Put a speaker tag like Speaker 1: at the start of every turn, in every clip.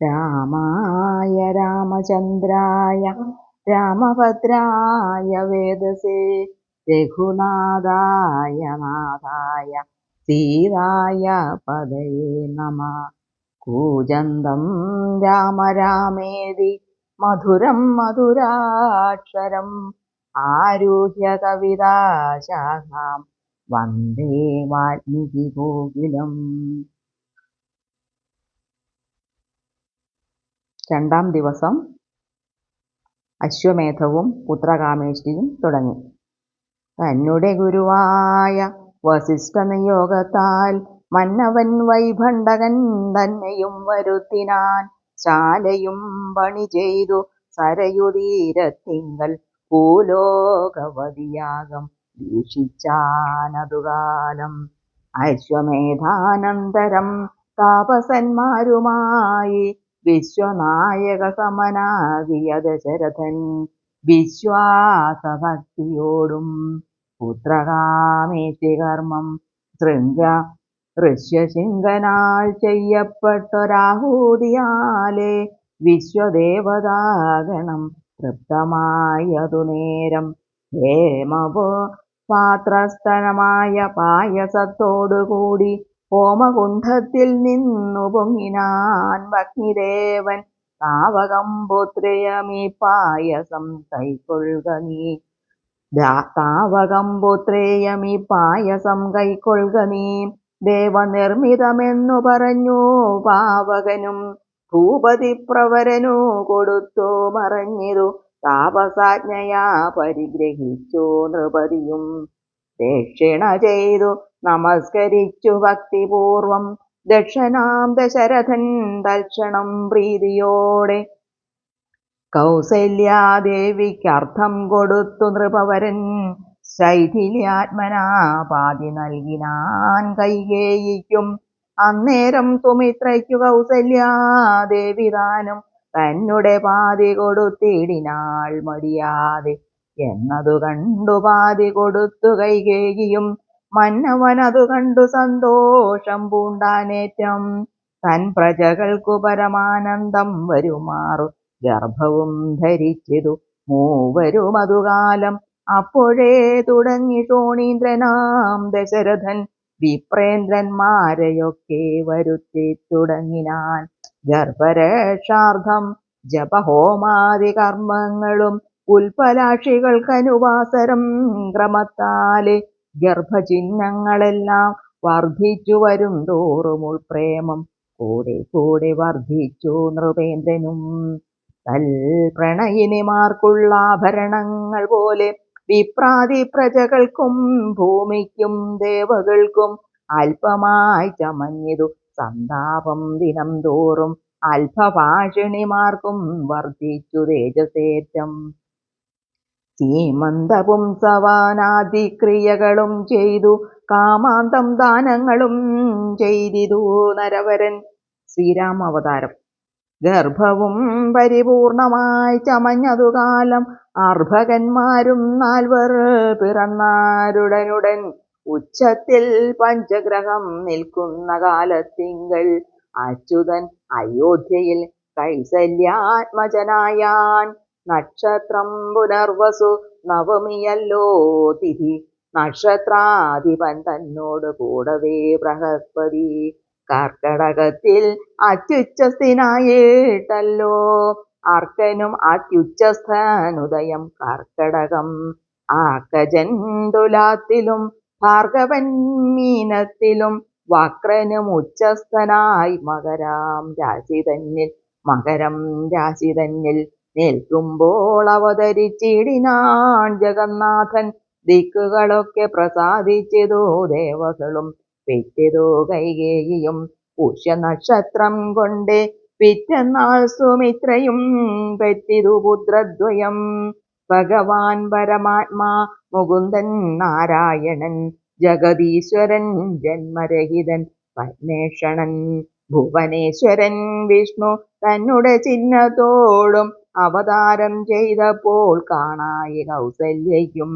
Speaker 1: രാമായ രാമചന്ദ്രായ രാമഭദ്രായ വേദസേ രഘുനാഥായ നാഥായ സീതായ പദയേ നമ. കൂജന്തം രാമ രാമേതി മധുരം മധുരാക്ഷരം ആരുഹ്യ കവിതാശാഖാം വന്ദേ വാൽമീകി കോകിലം രണ്ടാം ദിവസം അശ്വമേധവും പുത്രകാമേഷ്ടിയും തുടങ്ങി. തന്നെ ഗുരുവായ വസിഷ്ഠ നിയോഗത്താൽ മന്നവൻ വൈഭണ്ഡകൻ തന്നെയും വരുത്തിനാൻ ശാലയും പണി ചെയ്തു. സരയുതീരത്തിങ്കൽ ഭൂലോകവതിയാകം വീക്ഷിച്ചാനതുകാലം അശ്വമേധാനന്തരം താപസന്മാരുമായി വിശ്വനായക സമനാകിയ ദശരഥൻ വിശ്വാസഭക്തിയോടും പുത്രകാമേശി കർമ്മം ശൃംഗ ഋഷ്യശിങ്കനാൽ ചെയ്യപ്പെട്ടൊരാഹൂതിയാലെ വിശ്വദേവതാഗണം തൃപ്തമായതു നേരം. ഹേമപോ പാത്രസ്ഥനമായ പായസത്തോടുകൂടി ഹോമകുണ്ഠത്തിൽ നിന്നു പൊങ്ങിനാൻ ഭഗ്നിദേവൻ താവകം പുത്രയമീ പായസം കൈക്കൊള്ളുക നീ. താവകം പുത്രേയമീ പായസം കൈക്കൊള്ളുക നീ. ദേവനിർമ്മിതമെന്നു പറഞ്ഞു പാവകനും ഭൂപതി പ്രവരനു കൊടുത്തു മറഞ്ഞിരു താപസാജ്ഞയാ പരിഗ്രഹിച്ചു നൃപതിയും. ദക്ഷിണ ചെയ്തു നമസ്കരിച്ചു ഭക്തിപൂർവം ദക്ഷനാം ദശരഥൻ തൽക്ഷണം പ്രീതിയോടെ. കൗസല്യാദേവിക്കർത്ഥം കൊടുത്തു നൃപവരൻ ശൈഥില്യാത്മനാ പാതി നൽകിനാൻ കൈകേയിക്കും. അന്നേരം തുമിത്രയ്ക്കു കൗസല്യാദേവി ദാനം തന്നെ പാതി കൊടുത്തിടിനാൾ മടിയാതെ. എന്നതു കണ്ടു പാതി കൊടുത്തു കൈകേകിയും മന്നവനതു കണ്ടു സന്തോഷം പൂണ്ടാനേറ്റം. തൻ പ്രജകൾക്കു പരമാനന്ദം വരുമാറു. ഗർഭവും ധരിച്ചിതു മൂവരും അതുകാലം. അപ്പോഴേ തുടങ്ങി ഷോണീന്ദ്രനാം ദശരഥൻ. വിപ്രേന്ദ്രന്മാരെയൊക്കെ വരുത്തി തുടങ്ങിനാൻ. ഗർഭരക്ഷാർത്ഥം ജപഹോമാദി കർമ്മങ്ങളും ഉൽപലാക്ഷികൾക്കനുവാസരം ക്രമത്താലെ ഗർഭചിഹ്നങ്ങളെല്ലാം വർദ്ധിച്ചു വരും തോറും ഉൾപ്രേമം കൂടെ കൂടെ വർദ്ധിച്ചു നൃപേന്ദ്രനും. തൽ പ്രണയിനിമാർക്കുള്ള ആഭരണങ്ങൾ പോലെ വിപ്രാതി പ്രജകൾക്കും ഭൂമിക്കും ദേവകൾക്കും അല്പമായി ചമഞ്ഞിതു സന്താപം ദിനം തോറും അല്പഭാഷിണിമാർക്കും വർദ്ധിച്ചു തേജസേറ്റം. സീമന്തവും സവാനാദിക്രിയകളും ചെയ്തു കാമാന്തം ദാനങ്ങളും ചെയ്തിതു നരവരൻ. ശ്രീരാമവതാരം. ഗർഭവും പരിപൂർണമായി ചമഞ്ഞതു കാലം അർഭകന്മാരും നാൽവർ പിറന്നാരുടനുടൻ. ഉച്ചത്തിൽ പഞ്ചഗ്രഹം നിൽക്കുന്ന കാലത്തിങ്കൾ. അച്യുതൻ അയോധ്യയിൽ കൈസല്യാത്മജനായാൻ. നക്ഷത്രം പുനർവസു നവമിയല്ലോ തിഥി. നക്ഷത്രാധിപൻ തന്നോട് കൂടവേ ബൃഹസ്പതി. കർക്കടകത്തിൽ അത്യുച്ചസ്ഥനായിട്ടല്ലോ. അർക്കനും അത്യുച്ചസ്ഥാനുദയം കർക്കടകം. ആക്കജൻ തുലാത്തിലും ഭാർഗവൻ മീനത്തിലും വക്രനും ഉച്ചസ്ഥനായി മകരാം രാശി തന്നിൽ മകരം രാശി തന്നിൽ നിൽക്കുമ്പോൾ അവതരിച്ചിടിനാൻ ജഗന്നാഥൻ ദിക്കുകളൊക്കെ പ്രസാദിച്ചതോ ദേവകളും പെറ്റതോ കൈകേയിയും പുഷ്യനക്ഷത്രം കൊണ്ട് പിറ്റന്നാൾ സുമിത്രയും പെറ്റിതു പുത്രദ്വയം. ഭഗവാൻ പരമാത്മാ മുകുന്ദൻ നാരായണൻ ജഗദീശ്വരൻ ജന്മരഹിതൻ പരമേഷണൻ ഭുവനേശ്വരൻ വിഷ്ണു തന്നുടെ ചിഹ്നത്തോടും അവതാരം ചെയ്തപ്പോൾ കാണായി കൗസല്യയ്ക്കും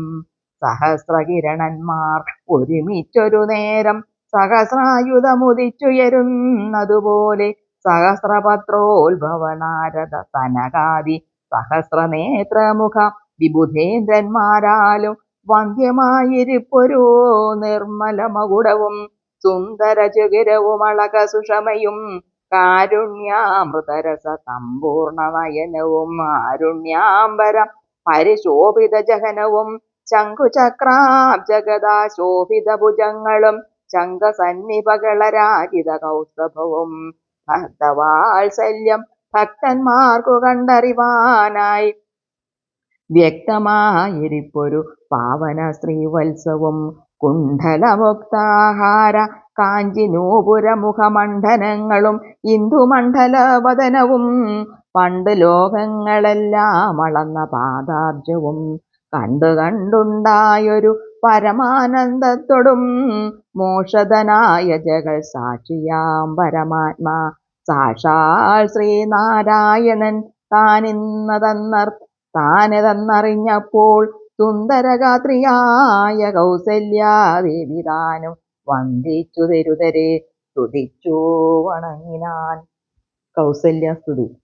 Speaker 1: സഹസ്രകിരണന്മാർ. ഒരുമിച്ചൊരു നേരം സഹസ്രായുധമുദിച്ചുയരുന്നതുപോലെ സഹസ്രപത്രോത്ഭവനാരദ സനകാദി സഹസ്രനേത്രമുഖ വിബുധേന്ദ്രന്മാരാലും വന്ധ്യമായിരിപ്പൊരോ നിർമ്മല മകുടവും സുന്ദര ചുകിരവും അളക സുഷമയും കാരുണ്യാമൃതരസ സമ്പൂർണ നയനവും ആരുണ്യാംബരം പരിശോഭിത ജഹനവും ശംഖുചക്രാബ്ജഗദാശോഭിത ഭുജങ്ങളും ശംഖസന്നിപകളരാജിത കൗസ്തഭവും ഭക്തവാത്സല്യം ഭക്തന്മാർക്കു കണ്ടറിവാനായി വ്യക്തമായിരിപ്പൊരു പാവന ശ്രീവത്സവും കുണ്ഡലമുക്താഹാര കാഞ്ചി ഇന്ദുമണ്ഡലവദനവും പണ്ട് ലോകങ്ങളെല്ലാം അളന്ന പാദാബ്ജവും കണ്ടു കണ്ടുണ്ടായൊരു പരമാനന്ദത്തോടും മോഷധനായ ജഗൽ സാക്ഷിയാം പരമാത്മാ. സാക്ഷാൽ ശ്രീനാരായണൻ താനിന്നതെന്നർ താനതെന്നറിഞ്ഞപ്പോൾ സുന്ദരഗാത്രിയായ കൗസല്യാദേവി താനും വന്ദിച്ചു തരുതരെ സ്തുതിച്ചു വണങ്ങിനാൻ. കൗസല്യ സ്തുതി.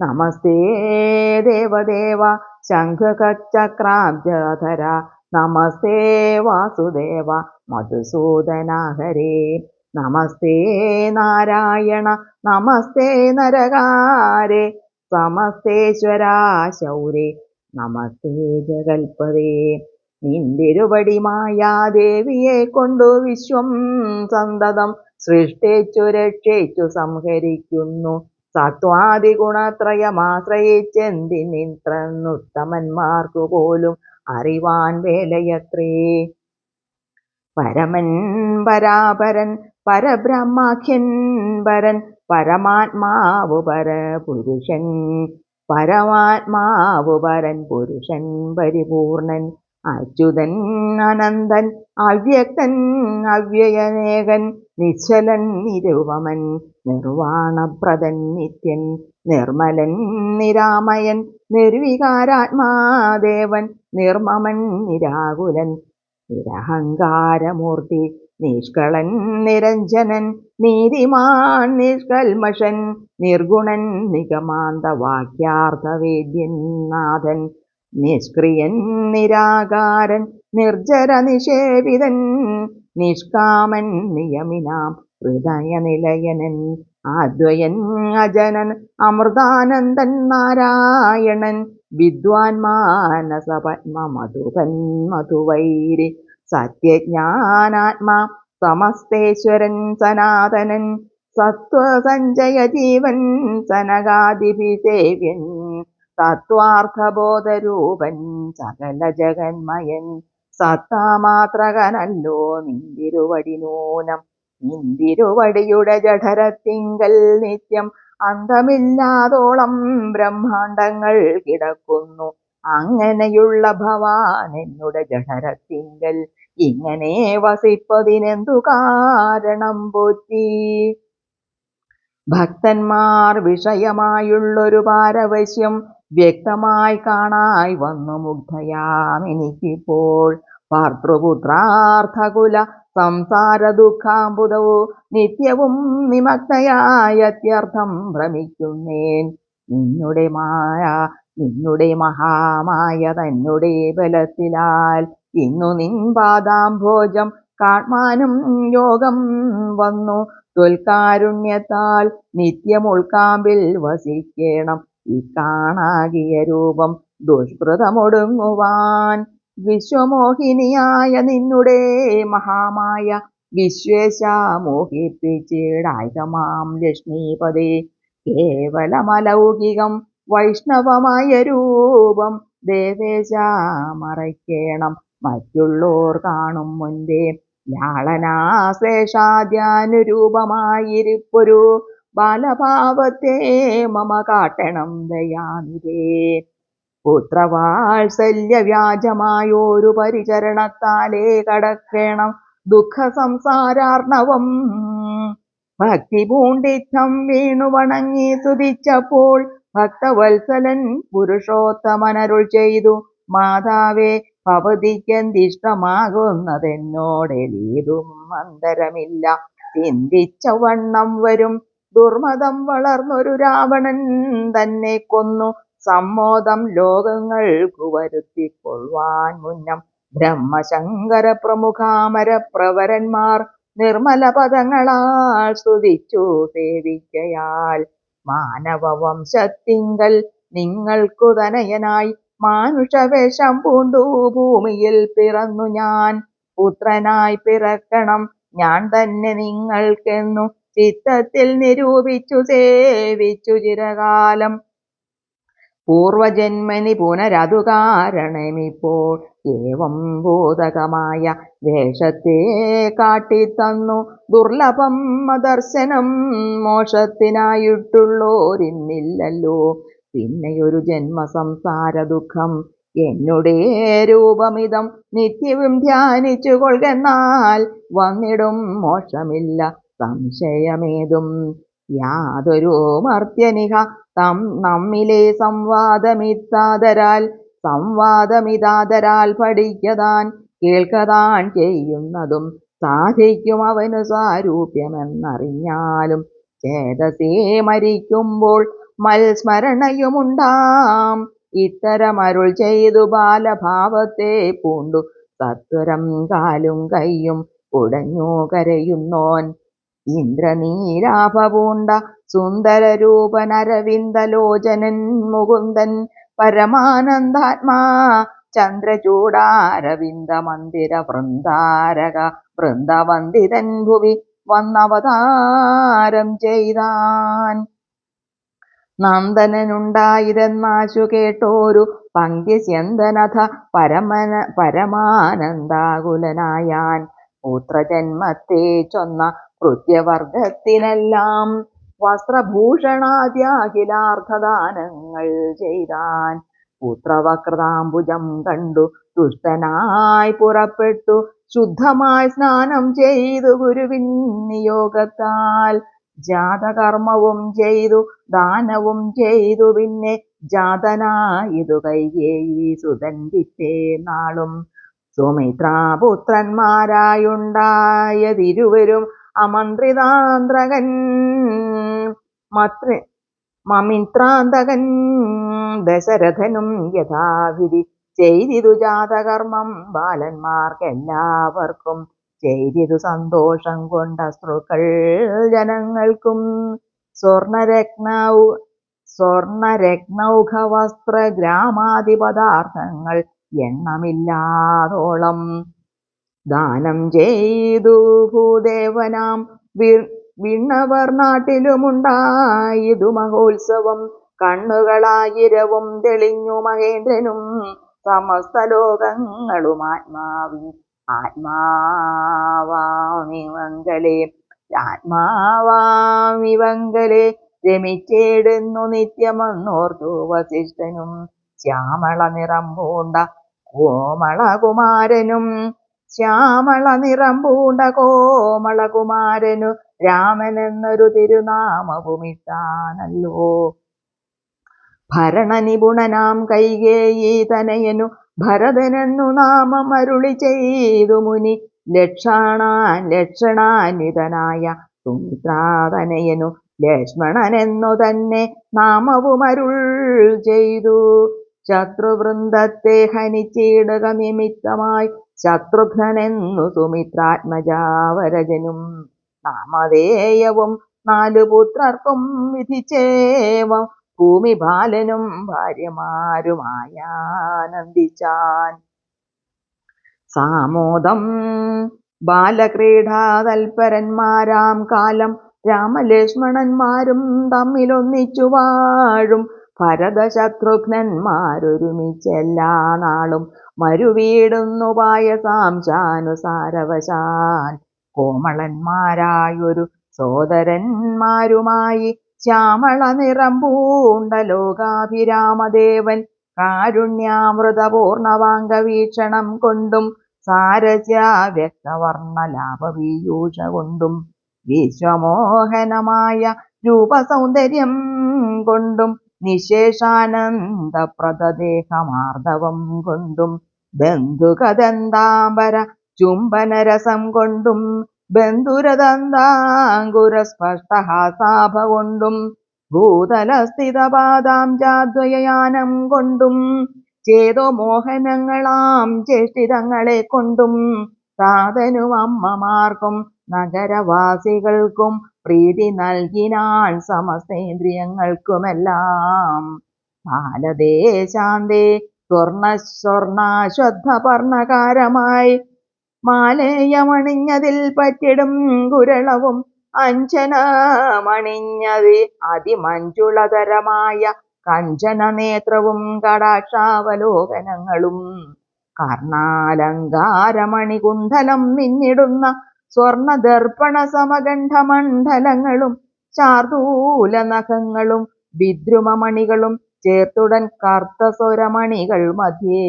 Speaker 1: നമസ്തേ ദേവദേവ ശംഖചക്രാബ്ജധര നമസ്തേ വാസുദേവ മധുസൂദനാഹരേ. നമസ്തേ നാരായണ നമസ്തേ നരകാരേ. സമസ്തേശ്വരാ ശൗരേ നമസ്തേ ജഗൽപദേ നിന്തിരുപടി മായാദേവിയെ കൊണ്ടു വിശ്വം സന്തതം സൃഷ്ടിച്ചു രക്ഷിച്ചു സംഹരിക്കുന്നു. സത്വാദി ഗുണത്രയമാശ്രയിച്ചെന്തിനിത്രന്നുത്തമന്മാർക്കു പോലും അറിവാൻ വേലയത്രേ. പരമൻ പരാപരൻ പരബ്രഹ്മാഖ്യൻ പരൻ പരമാത്മാവു പരപുരുഷൻ പരമാത്മാവു പരൻ പുരുഷൻ പരിപൂർണൻ അച്യുതൻ അനന്തൻ അവ്യക്തൻ അവ്യയനേകൻ നിശ്ചലൻ നിരുപമൻ നിർവാണപ്രദൻ നിത്യൻ നിർമ്മലൻ നിരാമയൻ നിർവികാരാത്മാദേവൻ നിർമ്മമൻ നിരാകുലൻ നിരഹങ്കാരമൂർത്തി നിഷ്കളൻ നിരഞ്ജനൻ നീതിമാൻ നിഷ്കൽമഷൻ നിർഗുണൻ നിഗമാന്തവാക്യാർത്ഥവേദ്യൻ നാഥൻ നിഷ്ക്രിയൻ നിരാകാരൻ നിർജര നിഷേവിതൻ നിഷ്കാമൻ നിയമിനാം ഹൃദയനിലയനൻ അദ്വയൻ അജനൻ അമൃതാനന്ദൻ നാരായണൻ വിദ്വാൻ മാനസ പത്മ മധുപൻ മധുവൈരി സത്യജ്ഞാനാത്മാ സമസ്തേശ്വരൻ സനാതനൻ സത്വസഞ്ജയ ജീവൻ സനകാദിഭിസേവ്യൻ തത്വാർത്ഥബോധരൂപൻ സകല ജഗന്മയൻ സത്താമാത്രകനല്ലോ നിന്തിരുവടി നൂനം നിന്തിരുവടിയുടെ ജഠരത്തിങ്കൽ നിത്യം അന്തമില്ലാതോളം ബ്രഹ്മാണ്ടങ്ങൾ കിടക്കുന്നു. അങ്ങനെയുള്ള ഭവാൻ എന്നുടെ ജഠരത്തിങ്കൽ. ഇങ്ങനെ വസിപ്പതിനെന്തു കാരണം പോറ്റി? ഭക്തന്മാർ വിഷയമായുള്ളൊരു പാരവശ്യം വ്യക്തമായി കാണായി വന്നു മുഗ്ധയാം എനിക്കിപ്പോൾ. സംസാര ദുഃഖാമ്പുതവോ നിത്യവും നിമഗ്നയായ അത്യർത്ഥം ഭ്രമിക്കുന്നേൻ. നിന്നുടെ മായ നിന്നുടെ മഹാമായ തന്നുടെ ബലത്തിലാൽ ഇന്നു നിൻ പാദാംഭോജം കാൺമാനും യോഗം വന്നു. തൊൽക്കാരുണ്യത്താൽ നിത്യം ഉൾക്കാമ്പിൽ വസിക്കേണം. ഈ കാണാകിയ രൂപം ദുഷ്കൃതമൊടുങ്ങുവാൻ വിശ്വമോഹിനിയായ നിന്നുടെ മഹാമായ വിശ്വേശ മോഹിപ്പിച്ചിടായകമാം ലക്ഷ്മീപദേ കേവലമലൗകികം വൈഷ്ണവമായ രൂപം ദേവേശ മറയ്ക്കേണം മറ്റുള്ളോർ കാണും മുൻപേ ലാളനാശേഷാദ്യാനുരൂപമായിരിപ്പൊരു ബാലഭാവത്തെ മമ കാട്ടണം ദയാനിതേ പുത്രവാത്സല്യ വ്യാജമായോരു പരിചരണത്താലേ കടക്കണം ദുഃഖ സംസാരാർണവം ഭക്തി പൂണ്ടിത്തം വീണു വണങ്ങി സ്തുതിച്ചപ്പോൾ ഭക്തവത്സലൻ പുരുഷോത്തമനരുൾ ചെയ്തു മാതാവേ ഭവതിക്കെന്തിഷ്ടമാകുന്നതെന്നോടെലീതും അന്തരമില്ല. ചിന്തിച്ച വണ്ണം വരും ദുർമതം വളർന്നൊരു രാവണൻ തന്നെ കൊന്നു. സമ്മോദം ലോകങ്ങൾക്കു വരുത്തിക്കൊള്ളുവാൻ മുന്നം ബ്രഹ്മശങ്കര പ്രമുഖാമര പ്രവരന്മാർ നിർമ്മല പദങ്ങളാൽ സ്തുതിച്ചു സേവിക്കയാൽ. മാനവവംശത്തിങ്കൽ നിങ്ങൾക്കു തനയനായി മാനുഷവേഷം പൂണ്ടു. ഭൂമിയിൽ പിറന്നു ഞാൻ. പുത്രനായി പിറക്കണം. ഞാൻ തന്നെ നിങ്ങൾക്കെന്നു ചിത്തത്തിൽ നിരൂപിച്ചു സേവിച്ചു ചിരകാലം. പൂർവജന്മനി പുനരതു കാരണമിപ്പോൾ ഏവം ബോധകമായ വേഷത്തെ കാട്ടിത്തന്നു. ദുർലഭം മദർശനം മോഷത്തിനായിട്ടുള്ളോരിന്നില്ലല്ലോ പിന്നെയൊരു ജന്മസംസാര ദുഃഖം. എന്നുടെ രൂപമിതം നിത്യവും ധ്യാനിച്ചു കൊള്ളുകെന്നാൽ വന്നിടും മോക്ഷമില്ല. സംശയമേതും യാതൊരു മർത്യനിഹ. തം നമ്മിലെ സംവാദമിത്താതരാൽ സംവാദമിതാതരാൽ പഠിക്കതാൻ കേൾക്കതാൻ ചെയ്യുന്നതും സാധിക്കും അവനു സാരൂപ്യമെന്നറിഞ്ഞാലും. ചേതസേ മരിക്കുമ്പോൾ മൽസ്മരണയുമുണ്ടാം. ഇത്തരമരുൾ ചെയ്തു ബാലഭാവത്തെ പൂണ്ടു. സത്വരം കാലും കയ്യും ഉടഞ്ഞു കരയുന്നോൻ ഇന്ദ്രനീലാഭപൂണ്ട സുന്ദരരൂപനരവിന്ദലോചനൻ മുകുന്ദൻ പരമാനന്ദാത്മാ ചന്ദ്രചൂടാരവിന്ദ മന്ദിര വൃന്ദാരക വൃന്ദവന്ദിതൻ ഭുവി വന്നവതാരം ചെയ്താൻ. നന്ദനനുണ്ടായിരുന്നാശു കേട്ടോരു പങ്ക്തിസ്യന്തനഥ പരമന പരമാനന്ദാകുലനായാൻ. പുത്രജന്മത്തെ ചൊന്ന കൃത്യവർഗത്തിനെല്ലാം വസ്ത്രഭൂഷണാദ്യാഖിലാർത്ഥദാനങ്ങൾ ചെയ്താൻ പുത്രവക്രതാംബുജം കണ്ടു തുഷ്ടനായി പുറപ്പെട്ടു ശുദ്ധമായി സ്നാനം ചെയ്തു ഗുരുവിൻ നിയോഗത്താൽ. ജാതകർമ്മവും ചെയ്തു ദാനവും ചെയ്തു പിന്നെ ജാതനായതു കൈകേയി സുതൻ നാളും. സുമിത്രാപുത്രന്മാരായുണ്ടായതിരുവരും അമന്ത്രിതാന്ത്രകൻ മത്ര മമിത്രാന്തകൻ ദശരഥനും യഥാവിധി ചെയ്തിതു ജാതകർമ്മം. ബാലന്മാർക്കെല്ലാവർക്കും ചെയ്തിതു സന്തോഷം കൊണ്ട സ്ത്രുക്കൾ ജനങ്ങൾക്കും സ്വർണരത്നൗ സ്വർണരത്നൗഘവസ്ത്ര വസ്ത്ര ഗ്രാമാദി പദാർത്ഥങ്ങൾ എണ്ണമില്ലാതോളം ദാനം ചെയ്തു ഭൂദേവനാം വിണ്ണവർ നാട്ടിലുമുണ്ടായതു മഹോത്സവം. കണ്ണുകളായിരവും തെളിഞ്ഞു മഹേന്ദ്രനും സമസ്ത ലോകങ്ങളും ആത്മാവി ആത്മാവാമിവങ്കലെ ആത്മാവാമിവങ്കലെ രമിച്ചേടുന്നു നിത്യമെന്നോർത്തു വസിഷ്ഠനും. ശ്യാമള നിറം പൂണ്ട കോമളകുമാരനും ശ്യാമള നിറം പൂണ്ട കോമളകുമാരനു രാമനെന്നൊരു തിരുനാമവുമിട്ടാനല്ലോ. ഭരണനിപുണനാം കൈകേയി തനയനു ഭരതനെന്നു നാമം അരുളി ചെയ്തു മുനി. ലക്ഷണാൻ ലക്ഷണാന്വിതനായ സുമിത്രാതനയനു ലക്ഷ്മണനെന്നു തന്നെ നാമവും അരുൾ ചെയ്തു. ശത്രുവൃന്ദത്തെ ഹനിച്ചിടുക നിമിത്തമായി ശത്രുഘ്നെന്നു സുമിത്രാത്മജാവരജനും നാമധേയവും നാലു പുത്രർക്കും വിധിച്ചേവം. ഭൂമിബാലനും ഭാര്യമാരുമായാനന്ദിച്ചാൻ. സാമോദം ബാലക്രീഡാതൽപരന്മാരാം കാലം രാമലക്ഷ്മണന്മാരും തമ്മിലൊന്നിച്ചു വാഴും. ഭരതശത്രുഘ്നന്മാരൊരുമിച്ചെല്ലാ നാളും മരുവീടുന്നു പായസാംശാനുസാരവശാൽ കോമളന്മാരായൊരു സോദരന്മാരുമായി ശ്യാമള നിറം പൂണ്ട ലോകാഭിരാമദേവൻ കാരുണ്യാമൃതപൂർണവാങ്ക വീക്ഷണം കൊണ്ടും സാരസ്യ വ്യക്തവർണലാഭപീയൂഷ കൊണ്ടും വിശ്വമോഹനമായ രൂപസൗന്ദര്യം കൊണ്ടും നിശേഷാനന്ദപ്രദദേഹമാർദ്ദവം കൊണ്ടും ബന്ധുകദന്താംബര ചുംബനരസം കൊണ്ടും ബന്ധുരദന്താങ്കുരസ്പഷ്ടഹാസാഭ കൊണ്ടും ഭൂതലസ്ഥിതപാദാം ജാദ്വയാനം കൊണ്ടും ചേതോ മോഹനങ്ങളാം ചേഷ്ടിതങ്ങളെ കൊണ്ടും താതനും അമ്മമാർക്കും നഗരവാസികൾക്കും പ്രീതി നൽകിനാൾ സമസ്തേന്ദ്രിയങ്ങൾക്കുമെല്ലാം. ബാലദേശാന്തേ സ്വർണ സ്വർണാശ്വദ്ധ പർണകാരമായി. മാലേയമണിഞ്ഞതിൽ പറ്റിടും കുരളവും അഞ്ജനമണിഞ്ഞത് അതിമഞ്ജുളതരമായ കഞ്ചന നേത്രവും കടാക്ഷാവലോകനങ്ങളും. കർണാലങ്കാരമണികുണ്ഠലം മിന്നിടുന്ന സ്വർണദർപ്പണ സമഗണ്ഡമണ്ഡലങ്ങളും ചാർദൂല നഖങ്ങളും വിദ്രുമമണികളും ചേർത്തുടൻ കർത്തസ്വരമണികൾ മധ്യേ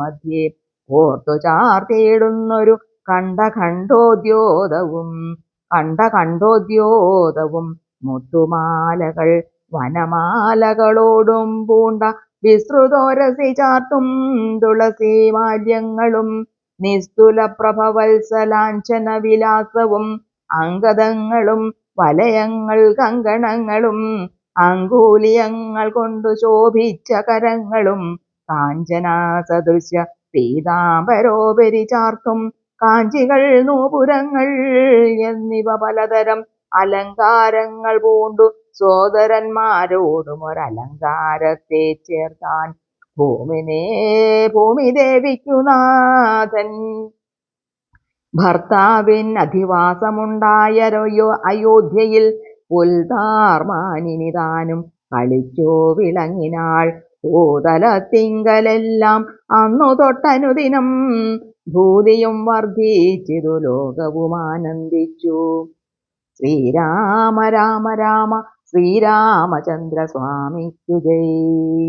Speaker 1: മധ്യേ. ഓർത്തു ചാർത്തിയിടുന്നൊരു കണ്ട കണ്ടോദ്യോതവും കണ്ട കണ്ടോദ്യോതവും മുത്തുമാലകൾ വനമാലകളോടും പൂണ്ട വിസ്തൃതോരസി ചാർത്തും തുളസി മാല്യങ്ങളും നിസ്തുല പ്രഭവത്സലാഞ്ചന വിലാസവും അങ്കദങ്ങളും വലയങ്ങൾ കങ്കണങ്ങളും അങ്കൂലിയങ്ങൾ കൊണ്ടു ശോഭിച്ച കരങ്ങളും കാഞ്ചനാ സദൃശ്യ പീതാംബരോപരി ചാർത്തും കാഞ്ചികൾ നൂപുരങ്ങൾ എന്നിവ പലതരം അലങ്കാരങ്ങൾ പൂണ്ടു. സോദരന്മാരോടും ഒരലങ്കാരത്തെ ചേർത്താൻ ഭൂമിനെ ഭൂമിദേവിക്കു നാഥൻ ഭർത്താവിൻ അധിവാസമുണ്ടായരോയോ അയോധ്യയിൽ പുൽതാർമാനിനി താനും കളിച്ചോ വിളങ്ങിനാൾ ഭൂതലത്തിങ്കലെല്ലാം അന്നു തൊട്ടനുദിനം ഭൂതിയും വർദ്ധിച്ചിതു ലോകവും ആനന്ദിച്ചു ശ്രീരാമ രാമ രാമ ശ്രീരാമചന്ദ്ര സ്വാമിക്കു ജയ്.